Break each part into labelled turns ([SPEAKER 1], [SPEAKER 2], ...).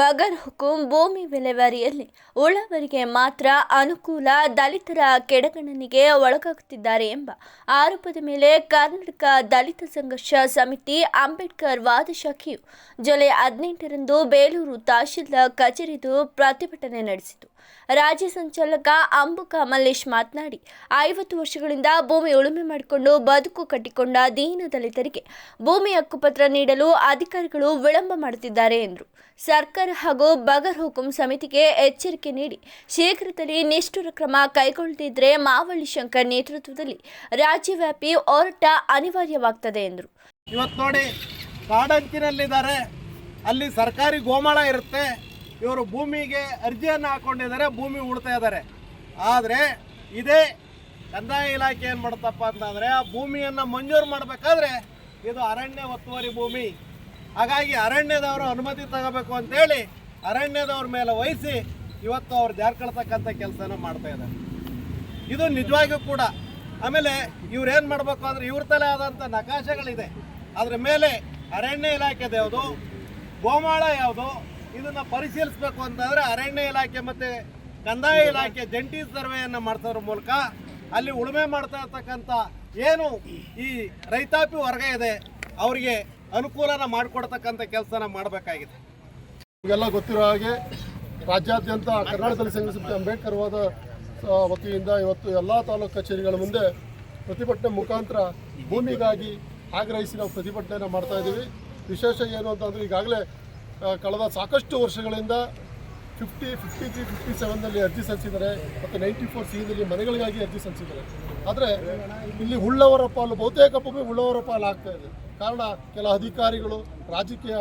[SPEAKER 1] ಬಗರ್ ಹುಕುಂ ಭೂಮಿ ವಿಲೇವಾರಿಯಲ್ಲಿ ಉಳ್ಳವರಿಗೆ ಮಾತ್ರ ಅನುಕೂಲ ದಲಿತರ ಕೆಡಗಣನಿಗೆ ಒಳಗಾಗುತ್ತಿದ್ದಾರೆ ಎಂಬ ಆರೋಪದ ಮೇಲೆ ಕರ್ನಾಟಕ ದಲಿತ ಸಂಘರ್ಷ ಸಮಿತಿ ಅಂಬೇಡ್ಕರ್ ವಾದ ಶಾಖೆಯು ಜುಲೈ ಹದಿನೆಂಟರಂದು ಬೇಲೂರು ತಹಶೀಲ್ದಾರ್ ಕಚೇರಿದು ಪ್ರತಿಭಟನೆ ನಡೆಸಿತು. ರಾಜ್ಯ ಸಂಚಾಲಕ ಅಂಬುಕ ಮಲ್ಲೇಶ್ ಮಾತನಾಡಿ, ಐವತ್ತು ವರ್ಷಗಳಿಂದ ಭೂಮಿ ಉಳುಮೆ ಮಾಡಿಕೊಂಡು ಬದುಕು ಕಟ್ಟಿಕೊಂಡ ದೀನ ದಲಿತರಿಗೆ ಭೂಮಿ ಹಕ್ಕುಪತ್ರ ನೀಡಲು ಅಧಿಕಾರಿಗಳು ವಿಳಂಬ ಮಾಡುತ್ತಿದ್ದಾರೆ ಎಂದರು. ಸರ್ಕಾರ ಹಾಗೂ ಬಗರ್ ಹುಕುಂ ಸಮಿತಿಗೆ ಎಚ್ಚರಿಕೆ ನೀಡಿ ಶೀಘ್ರದಲ್ಲಿ ನಿಷ್ಠುರ ಕ್ರಮ ಕೈಗೊಳ್ಳದಿದ್ದರೆ ಮಾವಳ್ಳಿ ಶಂಕರ್ ನೇತೃತ್ವದಲ್ಲಿ ರಾಜ್ಯವ್ಯಾಪಿ ಹೋರಾಟ ಅನಿವಾರ್ಯವಾಗ್ತದೆ ಎಂದರು.
[SPEAKER 2] ಇವತ್ತು ನೋಡಿ ಕಾಡಂಚಿನಲ್ಲಿದ್ದಾರೆ. ಅಲ್ಲಿ ಸರ್ಕಾರಿ ಗೋಮಾಳ ಇರುತ್ತೆ. ಇವರು ಭೂಮಿಗೆ ಅರ್ಜಿಯನ್ನು ಹಾಕೊಂಡಿದ್ದಾರೆ, ಭೂಮಿ ಉಳ್ತಾ ಇದ್ದಾರೆ. ಆದರೆ ಇದೇ ಕಂದಾಯ ಇಲಾಖೆ ಏನು ಮಾಡುತ್ತಪ್ಪ ಅಂತಂದರೆ ಆ ಭೂಮಿಯನ್ನು ಮಂಜೂರು ಮಾಡಬೇಕಾದ್ರೆ ಇದು ಅರಣ್ಯ ಒತ್ತುವರಿ ಭೂಮಿ. ಹಾಗಾಗಿ ಅರಣ್ಯದವರು ಅನುಮತಿ ತಗೋಬೇಕು ಅಂತೇಳಿ ಅರಣ್ಯದವ್ರ ಮೇಲೆ ವಹಿಸಿ ಇವತ್ತು ಅವ್ರು ಜಾರ್ಕೊಳ್ತಕ್ಕಂಥ ಕೆಲಸನ ಮಾಡ್ತಾ ಇದ್ದಾರೆ. ಇದು ನಿಜವಾಗಿಯೂ ಕೂಡ. ಆಮೇಲೆ ಇವ್ರೇನು ಮಾಡಬೇಕು ಅಂದ್ರೆ ಇವ್ರ ತಲೆ ಆದಂಥ ನಕಾಶೆಗಳಿದೆ. ಅದ್ರ ಮೇಲೆ ಅರಣ್ಯ ಇಲಾಖೆದು ಯಾವುದು? ಗೋಮಾಳ ಯಾವುದು? ಇದನ್ನ ಪರಿಶೀಲಿಸಬೇಕು ಅಂತಂದರೆ ಅರಣ್ಯ ಇಲಾಖೆ ಮತ್ತೆ ಕಂದಾಯ ಇಲಾಖೆ ಜಂಟಿ ಸರ್ವೆಯನ್ನು ಮಾಡ್ಸೋದ್ರ ಮೂಲಕ ಅಲ್ಲಿ ಉಳುಮೆ ಮಾಡ್ತಾ ಇರ್ತಕ್ಕಂಥ ಏನು ಈ ರೈತಾಪಿ ವರ್ಗ ಇದೆ, ಅವರಿಗೆ ಅನುಕೂಲನ ಮಾಡಿಕೊಡ್ತಕ್ಕಂಥ ಕೆಲಸನ ಮಾಡಬೇಕಾಗಿದೆ.
[SPEAKER 3] ನಿಮಗೆಲ್ಲ ಗೊತ್ತಿರೋ ಹಾಗೆ ರಾಜ್ಯಾದ್ಯಂತ ಕರ್ನಾಟಕದಲ್ಲಿ ಸಂಘ ಅಂಬೇಡ್ಕರ್ವಾದ ಅಂಬೇಡ್ಕರ್ ವಾದ ವತಿಯಿಂದ ಇವತ್ತು ಎಲ್ಲ ತಾಲೂಕು ಕಚೇರಿಗಳ ಮುಂದೆ ಪ್ರತಿಭಟನೆ ಮುಖಾಂತರ ಭೂಮಿಗಾಗಿ ಆಗ್ರಹಿಸಿ ನಾವು ಪ್ರತಿಭಟನೆಯನ್ನು ಮಾಡ್ತಾ ಇದ್ದೀವಿ. ವಿಶೇಷ ಏನು ಅಂತಂದರೆ ಈಗಾಗಲೇ ಕಳೆದ ಸಾಕಷ್ಟು ವರ್ಷಗಳಿಂದ ಫಿಫ್ಟಿ ಫಿಫ್ಟಿ ತ್ರೀ ಫಿಫ್ಟಿ ಸೆವೆನ್ನಲ್ಲಿ ಅರ್ಜಿ ಸಲ್ಲಿಸಿದ್ದಾರೆ ಮತ್ತು ನೈಂಟಿ ಫೋರ್ ಸಿದಲ್ಲಿ ಮನೆಗಳಿಗಾಗಿ ಅರ್ಜಿ ಸಲ್ಲಿಸಿದ್ದಾರೆ. ಆದರೆ ಇಲ್ಲಿ ಉಳ್ಳವರ ಪಾಲು, ಬಹುತೇಕ ಭೂಮಿ ಉಳ್ಳವರ ಪಾಲು ಆಗ್ತಾ ಇದೆ. ಕಾರಣ ಕೆಲ ಅಧಿಕಾರಿಗಳು ರಾಜಕೀಯ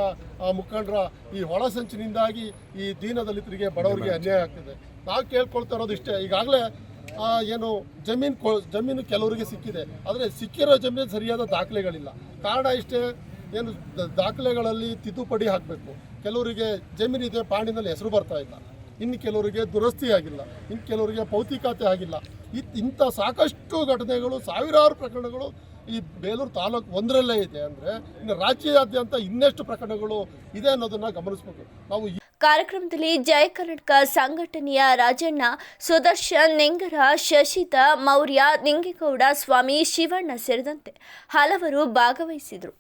[SPEAKER 3] ಮುಖಂಡರ ಈ ಒಳಸಂಚಿನಿಂದಾಗಿ ಈ ದೀನದಲಿತರಿಗೆ ಬಡವರಿಗೆ ಅನ್ಯಾಯ ಆಗ್ತಿದೆ. ನಾವು ಕೇಳ್ಕೊಳ್ತಾ ಇರೋದು ಇಷ್ಟೇ. ಈಗಾಗಲೇ ಏನು ಜಮೀನು ಕೊ ಜಮೀನು ಕೆಲವರಿಗೆ ಸಿಕ್ಕಿದೆ. ಆದರೆ ಸಿಕ್ಕಿರೋ ಜಮೀನು ಸರಿಯಾದ ದಾಖಲೆಗಳಿಲ್ಲ. ಕಾರಣ ಇಷ್ಟೇ ಏನು ದಾಖಲೆಗಳಲ್ಲಿ ತಿದ್ದುಪಡಿ ಹಾಕಬೇಕು. ಕೆಲವರಿಗೆ ಜಮೀನಿದೆ ಪಾಣಿನಲ್ಲಿ ಹೆಸರು ಬರ್ತಾ ಇಲ್ಲ. ಇನ್ನು ಕೆಲವರಿಗೆ ದುರಸ್ತಿ ಆಗಿಲ್ಲ. ಇನ್ನು ಕೆಲವರಿಗೆ ಭೌತಿಕತೆ ಆಗಿಲ್ಲ. ಇತ್ ಇಂಥ ಸಾಕಷ್ಟು ಘಟನೆಗಳು ಸಾವಿರಾರು ಪ್ರಕರಣಗಳು ಈ ಬೇಲೂರು ತಾಲೂಕು ಒಂದರಲ್ಲೇ ಇದೆ ಅಂದರೆ ಇನ್ನು ರಾಜ್ಯಾದ್ಯಂತ ಇನ್ನೆಷ್ಟು ಪ್ರಕರಣಗಳು ಇದೆ ಅನ್ನೋದನ್ನು ಗಮನಿಸಬೇಕು. ನಾವು
[SPEAKER 1] ಕಾರ್ಯಕ್ರಮದಲ್ಲಿ ಜಯ ಕರ್ನಾಟಕ ಸಂಘಟನೆಯ ರಾಜಣ್ಣ, ಸುದರ್ಶನ್, ನಿಂಗರ, ಶಶಿತ, ಮೌರ್ಯ, ನಿಂಗೇಗೌಡ, ಸ್ವಾಮಿ ಶಿವಣ್ಣ ಸೇರಿದಂತೆ ಹಲವರು ಭಾಗವಹಿಸಿದರು.